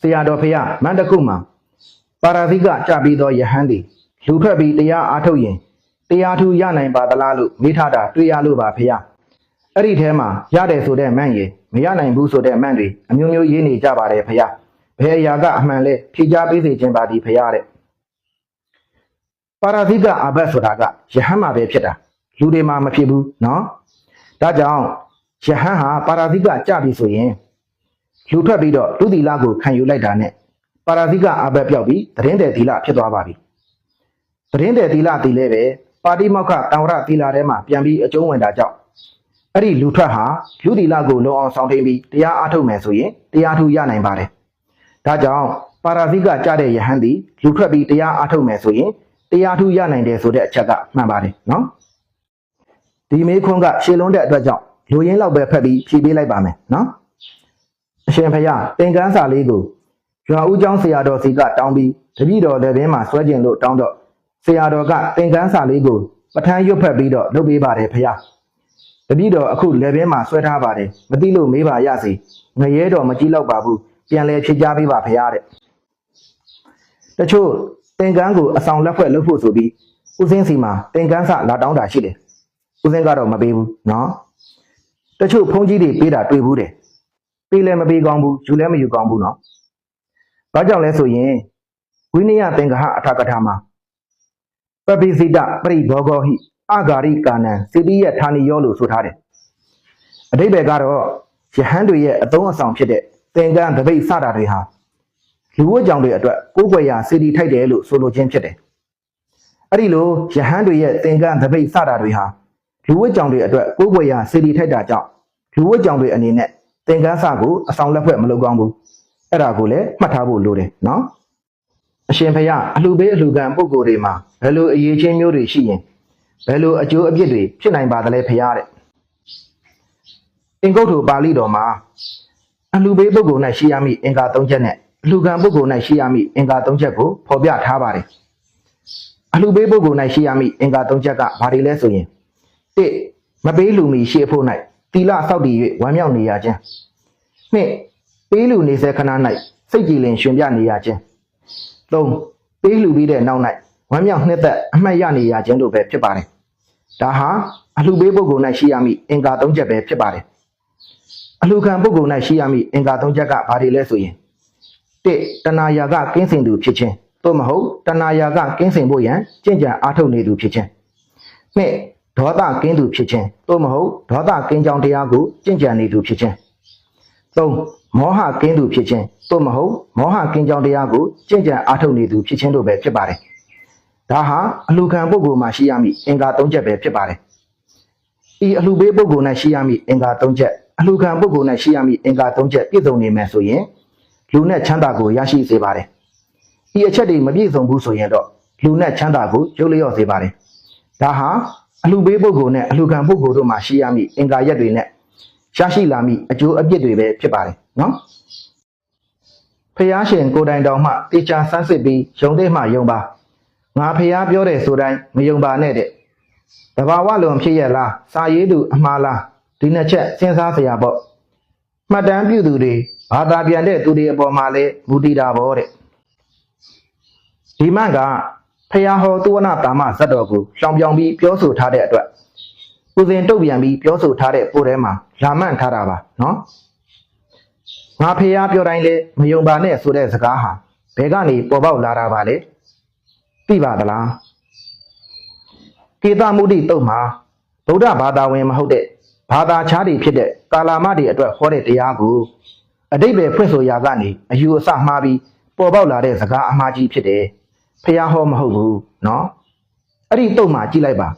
ဆရာတော်ဖရာမန္တကုမှာပါရာဇိကကြပြီးသောယဟန်သည်လူထွက်ပြီးတရားအားထုတ်ရင်တရားထူရနိုင်ပါသလားလို့မေးထားတာတွေ့ရလို့ပါဖရာအဲ့ဒီထဲမှာရတယ်ဆိုတဲ့မန့်ရေမရနိုင်ဘူးဆိုတဲ့မန့်တွေအမျိုးမျိုးရေးနေကြပါတယ်ဖရာဘယ်အရာကအမှန်လဲဖြေချပေးစေခြင်းပါသည်ဖရာတဲ့ပါရာဇိကအဘတ်ဆိုတာကယဟန်မှာပဲဖြစ်တာလူတွေမှာမဖြစ်ဘူးနော်ဒါကြောင့်ယဟန်ဟာပါရာဇိကကြပြီဆိုရင် လူထွက်ပြီးတော့လူသီလကိုခံယူလိုက်တာနဲ့ပါရာဇိကအဘက်ပြောက်ပြီးသတင်းတယ်သီလဖြစ်သွားပါပြီသတင်းတယ်သီလသီလဲပဲပါတိမောက္ခတံဝရသီလထဲမှာပြန်ပြီးအကျုံးဝင်တာကြောင့်အဲ့ဒီလူထွက်ဟာလူသီလကိုလုံအောင်ဆောင်ထိန်ပြီးတရားအားထုတ်မယ်ဆိုရင်တရားထူရနိုင်ပါတယ်ဒါကြောင့်ပါရာဇိကကြတဲ့ယဟန်သည်လူထွက်ပြီးတရားအားထုတ်မယ်ဆိုရင်တရားထူရနိုင်တယ်ဆိုတဲ့အချက်ကမှန်ပါတယ်နော်ဒီမေးခွန်းကရှေလုံးတဲ့အတွက်ကြောင့်လူရင်းလောက်ပဲဖက်ပြီးဖြေပေးလိုက်ပါမယ်နော် အရှင်ဖယားသင်္ကန်းစာလေးကိုရွာဦးကျောင်းဆရာတော်စီကတောင်းပြီးတပည့်တော်လည်းဘင်းမှာဆွဲကျင်လို့တောင်းတော့ဆရာတော်ကသင်္ကန်းစာလေးကိုပဋ္ဌာန်းရွတ်ဖက်ပြီးတော့လုပ်ပေးပါတယ်ဖယားတပည့်တော်အခုလည်းဘင်းမှာဆွဲထားပါတယ်မသိလို့မေးပါရစေငရဲတော်မကြည့်တော့ပါဘူးပြန်လဲဖြေကြပေးပါဖယားတဲ့တချို့သင်္ကန်းကိုအဆောင်လက်ဖွဲ့လုပ်ဖို့ဆိုပြီးဦးစင်းစီမှာသင်္ကန်းစာလာတောင်းတာရှိတယ်ဦးစင်းကတော့မပေးဘူးနော်တချို့ဘုန်းကြီးတွေပေးတာတွေ့ဘူးတယ် ပေးလည်းမပေးကောင်းဘူးယူလည်းမယူကောင်းဘူးနော်။ဘာကြောင့်လဲဆိုရင်ဝိနည်းသင်္ကဟအထကထာမှာပပိစိတပရိဘောဂောဟိအဂါရိကာနံစိတိယဌာနီယောလို့ဆိုထားတယ်။အတိပ္ပယ်ကတော့ယဟန်တွေရဲ့အသုံးအဆောင်ဖြစ်တဲ့သင်္ကန်းတပိတ်စတာတွေဟာလူဝတ်ကြောင့်တွေအတွက်ကိုးကွယ်ရာစေတီထိုက်တယ်လို့ဆိုလိုခြင်းဖြစ်တယ်။အဲ့ဒီလိုယဟန်တွေရဲ့သင်္ကန်းတပိတ်စတာတွေဟာလူဝတ်ကြောင့်တွေအတွက်ကိုးကွယ်ရာစေတီထိုက်တာကြောင့်လူဝတ်ကြောင့်တွေအနေနဲ့ သင်္ကန်းစကိုအဆောင်လက်ဖွဲ့မလုပ်ကောင်းဘူးအဲ့ဒါကိုလည်းမှတ်ထားဖို့လိုတယ်နော်အရှင်ဖယားအလှပေးအလှခံပုံကိုယ်တွေမှာဘယ်လိုအရေးချင်းမျိုးတွေရှိရင်ဘယ်လိုအကျိုးအပြစ်တွေဖြစ်နိုင်ပါသလဲဖယားတဲ့အင်္ဂုတ္တပါဠိတော်မှာအလှပေးပုဂ္ဂိုလ်၌ရှိရမည့်အင်္ဂါ၃ချက်နဲ့အလှခံပုဂ္ဂိုလ်၌ရှိရမည့်အင်္ဂါ၃ချက်ကိုဖော်ပြထားပါတယ်အလှပေးပုဂ္ဂိုလ်၌ရှိရမည့်အင်္ဂါ၃ချက်ကဘာတွေလဲဆိုရင်၁မပေးလူမီရှေ့ဖို့၌ တီလဆောက်တည်၍ဝမ်းမြောက်နေရခြင်းနှစ်ပေးလူနေစေခဏ၌စိတ်ကြည်လင်ရှင်ပြနေရခြင်းသုံးပေးလူပြီးတဲ့နောက်၌ဝမ်းမြောက်နှစ်သက်အမှတ်ရနေရခြင်းတို့ပဲဖြစ်ပါတယ်ဒါဟာအလှပေးပုဂ္ဂိုလ်၌ရှိရမည့်အင်္ဂါ၃ချက်ပဲဖြစ်ပါတယ်အလှခံပုဂ္ဂိုလ်၌ရှိရမည့်အင်္ဂါ၃ချက်ကဘာတွေလဲဆိုရင်တစ်တဏှာယာကကင်းစင်သူဖြစ်ခြင်းသို့မဟုတ်တဏှာယာကကင်းစင်ဖို့ရန်ကြင်ကြံအားထုတ်နေသူဖြစ်ခြင်းနှစ် ဒေါသကင်းသူဖြစ်ခြင်းသို့မဟုတ်ဒေါသကင်းကြောင်းတရားကိုကြင်ကြံနေသူဖြစ်ခြင်းသုံးမောဟကင်းသူဖြစ်ခြင်းသို့မဟုတ်မောဟကင်းကြောင်းတရားကိုကြင်ကြံအားထုတ်နေသူဖြစ်ခြင်းတို့ပဲဖြစ်ပါတယ်ဒါဟာအလှခံပုဂ္ဂိုလ်မှာရှိရမည့်အင်္ဂါ၃ချက်ပဲဖြစ်ပါတယ်ဤအလှပေးပုဂ္ဂိုလ်၌ရှိရမည့်အင်္ဂါ၃ချက်အလှခံပုဂ္ဂိုလ်၌ရှိရမည့်အင်္ဂါ၃ချက်ပြည့်စုံနေမယ်ဆိုရင်လူနဲ့ချမ်းသာကိုရရှိစေပါတယ်ဤအချက်တွေမပြည့်စုံဘူးဆိုရင်တော့လူနဲ့ချမ်းသာကိုရုပ်လျော့စေပါတယ်ဒါဟာ အလှပေးပုဂ္ဂိုလ်နဲ့အလှခံပုဂ္ဂိုလ်တို့မှာရှိရမည့်အင်္ဂါရက်တွေနဲ့ရရှိလာမည့်အကျိုးအပြစ်တွေပဲဖြစ်ပါတယ်နော်ဖះရှင်ကိုတိုင်တောင်မှတေချာဆန်းစစ်ပြီးယုံတဲ့မှယုံပါငါဖះပြောတဲ့ဆိုတိုင်းမယုံပါနဲ့တဲ့တဘာဝလွန်ဖြစ်ရလားစာရေးသူအမှားလားဒီနှစ်ချက်စဉ်းစားစရာပေါ့မှတ်တမ်းပြုသူတွေဘာသာပြန်တဲ့သူတွေအပေါ်မှာလဲမူတည်တာပေါ့တဲ့ဒီမှန်က ဖះဟောသူဝနာတာမဇတ်တော်ကိုရှောင်ပြောင်ပြီးပြောဆိုထားတဲ့အတွက်ဦးစင်တုတ်ပြန်ပြီးပြောဆိုထားတဲ့ပို့ထဲမှာလာမန့်ထားတာပါနော်ငါဖះပြောတိုင်းလဲမယုံပါနဲ့ဆိုတဲ့စကားဟာဘယ်ကနေပေါ်ပေါက်လာတာပါလဲသိပါသလားကေသမုဒိတုတ်မှာဗုဒ္ဓဘာသာဝင်မဟုတ်တဲ့ဘာသာခြားတွေဖြစ်တဲ့ကာလာမတွေအတွက်ဟောတဲ့တရားကိုအတိတ်ပဲဖွင့်ဆိုရာကနေအယူအဆမှားပြီးပေါ်ပေါက်လာတဲ့စကားအမှားကြီးဖြစ်တယ် ဖះဟောမဟုတ်ဘူးเนาะအဲ့ဒီတုတ်မှာကြည့်လိုက်ပါ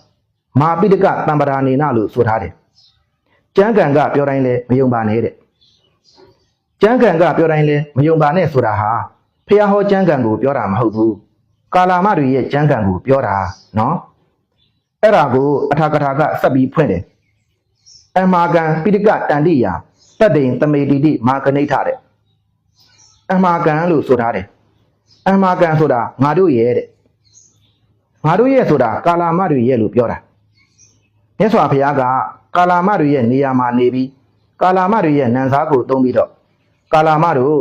မာပိတကတံပရာနေနလို့ဆိုထားတယ်ကျမ်းဂန်ကပြောတိုင်းလဲမယုံပါနဲ့တဲ့ကျမ်းဂန်ကပြောတိုင်းလဲမယုံပါနဲ့ဆိုတာဟာဖះဟောကျမ်းဂန်ကိုပြောတာမဟုတ်ဘူးကာလာမတွေရဲ့ကျမ်းဂန်ကိုပြောတာเนาะအဲ့ဒါကိုအထာကထာကဆက်ပြီးဖွင့်တယ်အမာကံပိဋကတန်တိယာတတ္တိန်သမေတိတိမာကနိဋ္ဌတဲ့အမာကံလို့ဆိုထားတယ် အမာကံဆိုတာငါတို့ရဲ့တဲ့ငါတို့ရဲ့ဆိုတာကာလာမတွေရဲ့လို့ပြောတာမြတ်စွာဘုရားကကာလာမတွေရဲ့နေရာမှာနေပြီးကာလာမတွေရဲ့နံစားကိုသုံးပြီးတော့ကာလာမတို့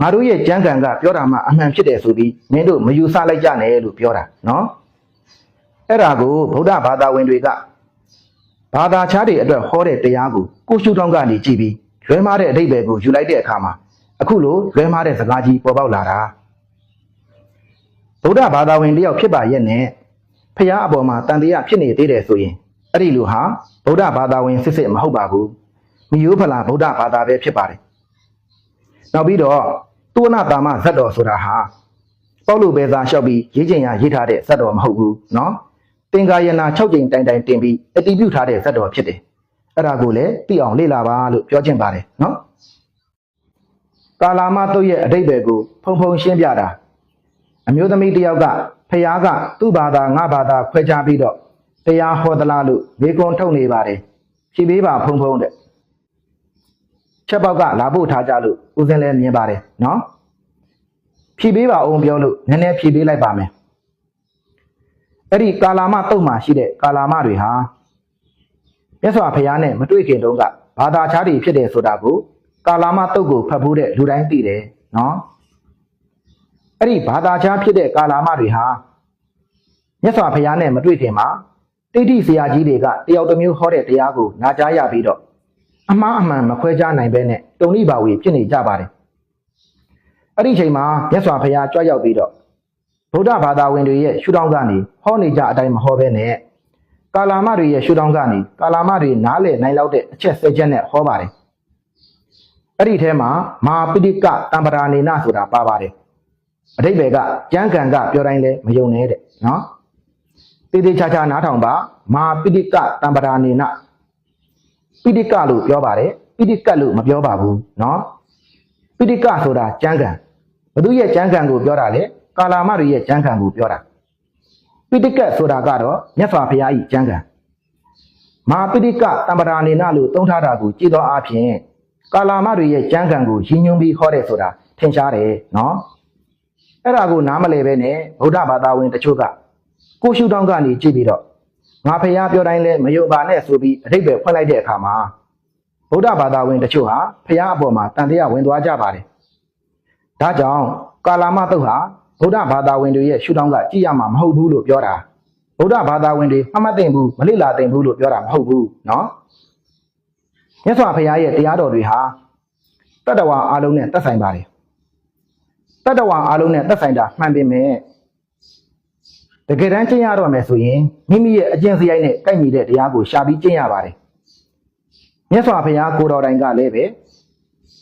ငါတို့ရဲ့ကြမ်းကံကပြောတာမှအမှန်ဖြစ်တယ်ဆိုပြီးမင်းတို့မယူဆလိုက်ကြနဲ့လို့ပြောတာနော်အဲ့ဒါကိုဗုဒ္ဓဘာသာဝင်တွေကဘာသာခြားတွေအတွက်ဟောတဲ့တရားကိုကိုရှုထောင့်ကနေကြည့်ပြီးလွဲမားတဲ့အဓိပ္ပာယ်ကိုယူလိုက်တဲ့အခါမှာအခုလိုလွဲမားတဲ့စကားကြီးပေါ်ပေါက်လာတာ ဗုဒ္ဓဘာသာဝင်တယောက်ဖြစ်ပါရဲ့နဲ့ဖះအပေါ်မှာတန်တရားဖြစ်နေသေးတယ်ဆိုရင်အဲ့ဒီလူဟာဗုဒ္ဓဘာသာဝင်စစ်စစ်မဟုတ်ပါဘူးမိယိုးဖလာဗုဒ္ဓဘာသာပဲဖြစ်ပါတယ် နောက်ပြီးတော့သုဝနာတာမဇတ်တော်ဆိုတာဟာပေါလုပဲသာလျှောက်ပြီးရေးချင်ရရေးထားတဲ့ဇတ်တော်မဟုတ်ဘူးเนาะသင်္ကာယနာ6ကြိမ်တိုင်တိုင်တင်ပြီးအတည်ပြုထားတဲ့ဇတ်တော်ဖြစ်တယ်အဲ့ဒါကိုလည်းသိအောင်လေ့လာပါလို့ပြောချင်ပါတယ်เนาะကာလာမတုတ်ရဲ့အတိတ်ပဲကိုဖုံဖုံရှင်းပြတာ အမျိုးသမီးတစ်ယောက်ကဖះကသူ့ဘာသာငါဘာသာခွဲခြားပြီးတော့တရားဟောသလားလို့မေကွန်ထုတ်နေပါတယ်ဖြေပေးပါဖုံဖုံတဲ့ချက်ပေါက်ကလာဖို့ထားကြလို့ဦးစင်းလည်းမြင်ပါတယ်နော်ဖြည့်ပေးပါအောင်ပြောလို့နည်းနည်းဖြည့်ပေးလိုက်ပါမယ်အဲ့ဒီကာလာမတုတ်မှရှိတဲ့ကာလာမတွေဟာမြတ်စွာဘုရားနဲ့မတွေ့ခင်တုန်းကဘာသာခြားတွေဖြစ်တယ်ဆိုတာကိုကာလာမတုတ်ကိုဖတ်ဖို့တဲ့လူတိုင်းသိတယ်နော် အဲ့ဒီဘာသာခြားဖြစ်တဲ့ကာလာမတွေဟာမြတ်စွာဘုရားနဲ့မတွေ့ခင်မှာတိဋ္ဌိဆရာကြီးတွေကတယောက်တစ်မျိုးဟောတဲ့တရားကိုနာကြားရပြီးတော့အမှားအမှန်မခွဲခြားနိုင်ဘဲနဲ့တုံလိပါဝီဖြစ်နေကြပါတယ်အဲ့ဒီအချိန်မှာမြတ်စွာဘုရားကြွရောက်ပြီးတော့ဗုဒ္ဓဘာသာဝင်တွေရဲ့ရှုထောင့်ကနေဟောနေကြအတိုင်းမဟောဘဲနဲ့ကာလာမတွေရဲ့ရှုထောင့်ကနေကာလာမတွေနားလည်နိုင်လောက်တဲ့အချက်စဲချက်နဲ့ဟောပါတယ်အဲ့ဒီထဲမှာမာပိဋကတံပရာနေနဆိုတာပါပါတယ် အတိတ်ဘယ်ကကြမ်းကန်ကပြောတိုင်းလဲမယုံနဲ့တဲ့နော်တေးသေးချာချာနားထောင်ပါမာပိဋိကတံပရာနေနပိဋိကလို့ပြောပါတယ်ပိဋိကတ်လို့မပြောပါဘူးနော်ပိဋိကဆိုတာကြမ်းကန်ဘသူရဲ့ကြမ်းကန်ကိုပြောတာလေကာလာမရိရဲ့ကြမ်းကန်ကိုပြောတာပိဋိကတ်ဆိုတာကတော့မြတ်စွာဘုရား၏ကြမ်းကန်မာပိဋိကတံပရာနေနလို့သုံးထားတာကိုကြည်တော်အဖြစ်ကာလာမရိရဲ့ကြမ်းကန်ကိုရည်ညွှန်းပြီးဟောတဲ့ဆိုတာထင်ရှားတယ်နော် အဲ့ဒါကိုနားမလည်ပဲနဲ့ဗုဒ္ဓဘာသာဝင်တချို့ကကိုရှုထောင့်ကနေကြည့်ပြီးတော့ငါဖះပြောတိုင်းလဲမယုံပါနဲ့ဆိုပြီးအတိတ်ပဲဖွင့်လိုက်တဲ့အခါမှာဗုဒ္ဓဘာသာဝင်တချို့ဟာဖះအပေါ်မှာတန်တရားဝင်သွားကြပါတယ်။ဒါကြောင့်ကာလာမတုတ်ဟာဗုဒ္ဓဘာသာဝင်တွေရဲ့ရှုထောင့်ကကြည့်ရမှာမဟုတ်ဘူးလို့ပြောတာ။ဗုဒ္ဓဘာသာဝင်တွေမှတ်မသိဘူးမလိလာသိဘူးလို့ပြောတာမဟုတ်ဘူးနော်။မြတ်စွာဘုရားရဲ့တရားတော်တွေဟာတတ္တဝါအလုံးနဲ့သက်ဆိုင်ပါတယ်။ တတ္တဝါအလုံးနဲ့သက်ဆိုင်တာမှန်ပေမဲ့တကယ်တမ်းကျင့်ရတော့မယ်ဆိုရင်မိမိရဲ့အကျင့်စရိုက်နဲ့ကိုက်ညီတဲ့တရားကိုရှာပြီးကျင့်ရပါတယ်။မြတ်စွာဘုရားကိုတော်တိုင်ကလည်းပဲ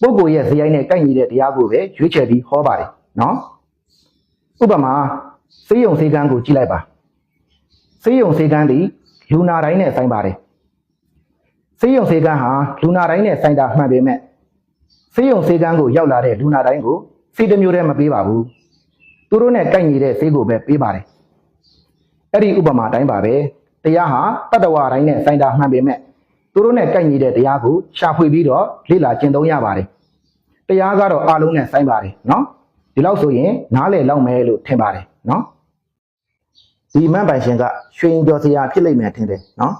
ပုဂ္ဂိုလ်ရဲ့စရိုက်နဲ့ကိုက်ညီတဲ့တရားကိုပဲရွေးချယ်ပြီးဟောပါတယ်နော်။ဥပမာစေယုံစေကန်းကိုကြည့်လိုက်ပါ။စေယုံစေကန်းဒီလူနာတိုင်းနဲ့ဆိုင်ပါတယ်။စေယုံစေကန်းဟာလူနာတိုင်းနဲ့ဆိုင်တာမှန်ပေမဲ့စေယုံစေကန်းကိုရောက်လာတဲ့လူနာတိုင်းကို စေးတစ်မျိုးတည်းမပေးပါဘူးသူတို့နဲ့တိုက်နေတဲ့စေးကိုပဲပေးပါတယ်အဲ့ဒီဥပမာတိုင်းပါပဲတရားဟာတတဝါတိုင်းနဲ့ဆိုင်တာမှန်ပေမဲ့သူတို့နဲ့တိုက်နေတဲ့တရားကိုရှာဖွေပြီးတော့လေ့လာကျင့်သုံးရပါတယ်တရားကတော့အလုံးနဲ့ဆိုင်ပါတယ်နော်ဒီလောက်ဆိုရင်နားလေလောက်မယ်လို့ထင်ပါတယ်နော်ဒီမန့်ပိုင်ရှင်ကရွှေရင်ကျော်စရာဖြစ်လိမ့်မယ်ထင်တယ်နော်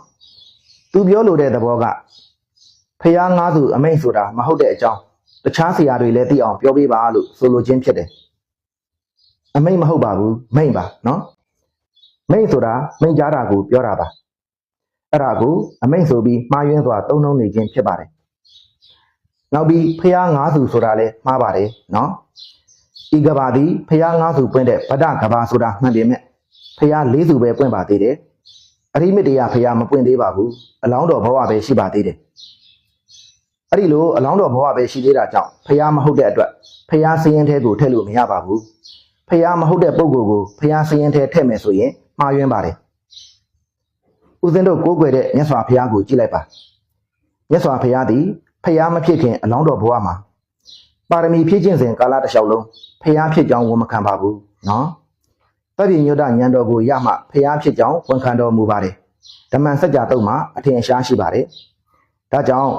သူပြောလိုတဲ့သဘောကဖျားငါးစုအမိန့်ဆိုတာမဟုတ်တဲ့အကြောင်း တခြားဆရာတွေလည်းသိအောင်ပြောပေးပါလို့ဆိုလိုခြင်းဖြစ်တယ်အမိတ်မဟုတ်ပါဘူးမိတ်ပါနော်မိတ်ဆိုတာမိတ်ကြားတာကိုပြောတာပါအဲ့ဒါကိုအမိတ်ဆိုပြီးမှားယွင်းစွာသုံးနှုံးနေခြင်းဖြစ်ပါတယ်နောက်ပြီးဖျားငါးစုဆိုတာလည်းမှားပါတယ်နော်ဤကဘာသည်ဖျားငါးစုပွင့်တဲ့ဗဒကဘာဆိုတာမှန်ပေမဲ့ဖျားလေးစုပဲပွင့်ပါသေးတယ်အရိမတရာဖျားမပွင့်သေးပါဘူးအလောင်းတော်ဘဝပဲရှိပါသေးတယ် အဲ့ဒီလိုအလောင်းတော်ဘဝပဲရှိသေးတာကြောင့်ဖះမဟုတ်တဲ့အတွက်ဖះစည်ရင်ထဲကိုထည့်လို့မရပါဘူးဖះမဟုတ်တဲ့ပုံကိုယ်ကိုဖះစည်ရင်ထဲထည့်မယ်ဆိုရင်မှားယွင်းပါတယ်ဦးဇင်းတို့ကိုးကွယ်တဲ့မြတ်စွာဘုရားကိုကြည့်လိုက်ပါမြတ်စွာဘုရားသည်ဖះမဖြစ်ခင်အလောင်းတော်ဘဝမှာပါရမီဖြည့်ခြင်းစဉ်ကာလတစ်လျှောက်လုံးဖះဖြစ်ကြောင်းဝန်မခံပါဘူးနော်တပည့်ညွတ်တဉာဏ်တော်ကိုရမှဖះဖြစ်ကြောင်းဝန်ခံတော်မူပါတယ်ဓမ္မစကြာတုတ်မှာအထင်ရှားရှိပါတယ်ဒါကြောင့်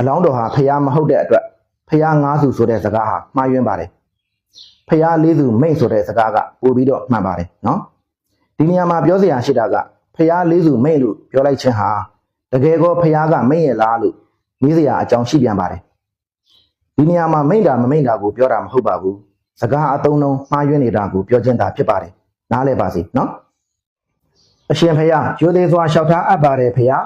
အလောင်းတော်ဟာဖះမဟုတ်တဲ့အတွက်ဖះငါးစုဆိုတဲ့စကားဟာမှားယွင်းပါတယ်ဖះလေးစုမိတ်ဆိုတဲ့စကားကပို့ပြီးတော့မှန်ပါတယ်နော်ဒီနေရာမှာပြောစရာရှိတာကဖះလေးစုမိတ်လို့ပြောလိုက်ခြင်းဟာတကယ်ကောဖះကမိတ်ရဲ့လားလို့မေးစရာအကြောင်းရှိပြန်ပါတယ်ဒီဒီနေရာမှာမိန့်တာမမိန့်တာကိုပြောတာမဟုတ်ပါဘူးစကားအသုံးလုံးမှားယွင်းနေတာကိုပြောချင်းတာဖြစ်ပါတယ်နားလည်ပါစေနော်အရှင်ဖရာရိုသေစွာလျှောက်ထားအပ်ပါတယ်ဖရာ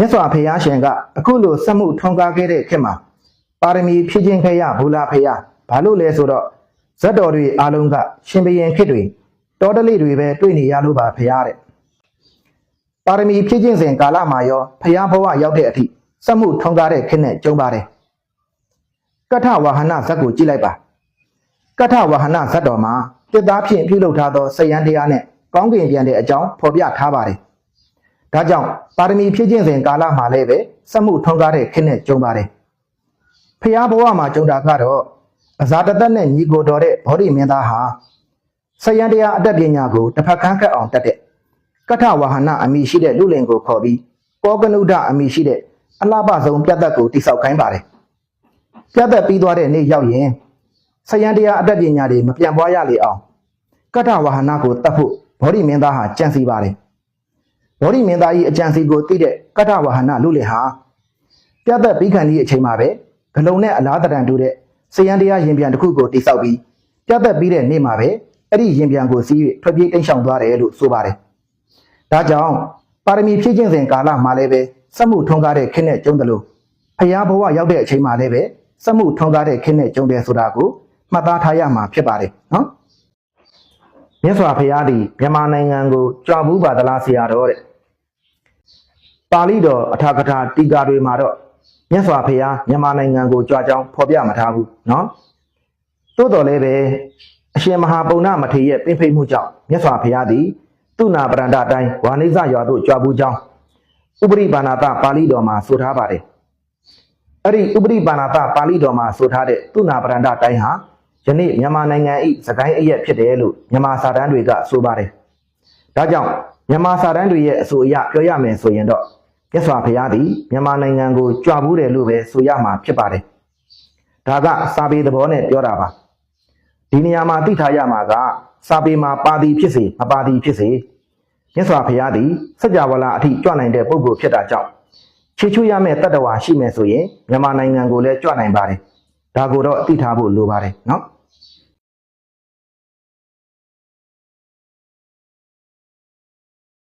မြတ်စွာဘုရားရှင်ကအခုလိုစက်မှုထွန်းကားခဲ့တဲ့ခေတ်မှာပါရမီဖြည့်ခြင်းခဲ့ရဘူလာဖရာဘာလို့လဲဆိုတော့ဇတ်တော်တွေအားလုံးကရှင်ဘရင်ခေတ်တွေတော်တလိတွေပဲတွေ့နေရလို့ပါဖရာတဲ့ပါရမီဖြည့်ခြင်းစဉ်ကာလမှာရောဖျားဘဝရောက်တဲ့အထိစက်မှုထုံးကားတဲ့ခင်းနဲ့ကျုံပါတယ်ကထဝါဟနဇက်ကိုကြည့်လိုက်ပါကထဝါဟနဇက်တော်မှာတစ်သားဖြင့်ပြုလုပ်ထားသောစယံတရားနဲ့ကောင်းကင်ပြန်တဲ့အကြောင်းဖော်ပြထားပါတယ် ဒါကြောင့်ပါရမီဖြည့်ခြင်းစဉ်ကာလမှာလည်းပဲစက်မှုထုံးကားတဲ့ခင်းနဲ့ကျုံပါတယ်ဖျားဘဝမှာကျုံတာကတော့အဇာတသက်နဲ့ညီကိုတော်တဲ့ဗောဓိမင်းသားဟာစယံတရားအတတ်ပညာကိုတစ်ဖက်ခန်းခတ်အောင်တတ်တဲ့ကထဝါဟနအမိရှိတဲ့လူလင်ကိုခေါ်ပြီးကောကနုဒအမိရှိတဲ့အလှပဆုံးပြတ်သက်ကိုတိဆောက်ခိုင်းပါတယ်။ပြတ်သက်ပြီးသွားတဲ့နေ့ရောက်ရင်ဆယံတရားအတတ်ပညာတွေမပြန့်ပွားရလေအောင်ကထဝါဟနကိုတတ်ဖို့ဗောဓိမင်းသားဟာကြံစီပါတယ်။ ဗောဓိမင်းသားကြီးအကြံစီကိုသိတဲ့ကထဝါဟနလူလင်ဟာပြတ်သက်ပြီးခံဒီအချိန်မှာပဲဂလုံနဲ့အလားတရံတူတဲ့ဆယံတရားရင်ပြန်တစ်ခုကိုတိဆောက်ပြီးပြတ်သက်ပြီးတဲ့နေ့မှာပဲအဲ့ဒီရင်ပြန်ကိုစီး၍ထွက်ပြေးတိမ်းရှောင်သွားတယ်လို့ဆိုပါတယ်။ဒါကြောင့်ပါရမီဖြည့်ခြင်းစဉ်ကာလမှာလည်းပဲစက်မှုထွန်းကားတဲ့ခင်းနဲ့ကျုံတယ်လို့ဖျားဘဝရောက်တဲ့အချိန်မှာလည်းပဲစက်မှုထွန်းကားတဲ့ခင်းနဲ့ကျုံတယ်ဆိုတာကိုမှတ်သားထားရမှာဖြစ်ပါတယ်နော်မြတ်စွာဘုရားသည်မြန်မာနိုင်ငံကိုကြွားဘူးပါသလားဆရာတော်တဲ့ ပါဠိတော်အထာကထာတီကာတွေမှာတော့မြတ်စွာဘုရားမြန်မာနိုင်ငံကိုကြွားကြောင်းဖော်ပြမထားဘူးနော်သို့တော်လည်းပဲအရှင်မဟာပုံနာမထေရရဲ့ပင်ဖိတ်မှုကြောင့်မြတ်စွာဘုရားသည်သူနာပရန္တတိုင်းဝါနိဇရွာသို့ကြွားဘူးကြောင်းဥပရိပါဏာတပါဠိတော်မှာဆိုထားပါတယ်။အဲ့ဒီဥပရိပါဏာတပါဠိတော်မှာဆိုထားတဲ့သူနာပရန္တတိုင်းဟာယနေ့မြန်မာနိုင်ငံ၏စကိုင်းအရက်ဖြစ်တယ်လို့မြန်မာစာတမ်းတွေကဆိုပါတယ်။ဒါကြောင့်မြန်မာစာတမ်းတွေရဲ့အဆိုအရပြောရမယ်ဆိုရင်တော့ မြတ်စွာဘုရားသည်မြန်မာနိုင်ငံကိုကြွားဘူးတယ်လို့ပဲဆိုရမှာဖြစ်ပါတယ်။ဒါကစာပေသဘောနဲ့ပြောတာပါ။ဒီနေရာမှာသိထားရမှာကစာပေမှာပါသည်ဖြစ်စေမပါသည်ဖြစ်စေမြတ်စွာဘုရားသည်စัจ java လာအထိကြွနိုင်တဲ့ပုဂ္ဂိုလ်ဖြစ်တာကြောင့်ခြေချွရမယ့်တတ္တဝါရှိမယ်ဆိုရင်မြန်မာနိုင်ငံကိုလည်းကြွနိုင်ပါတယ်ဒါကိုတော့သိထားဖို့လိုပါတယ်နော်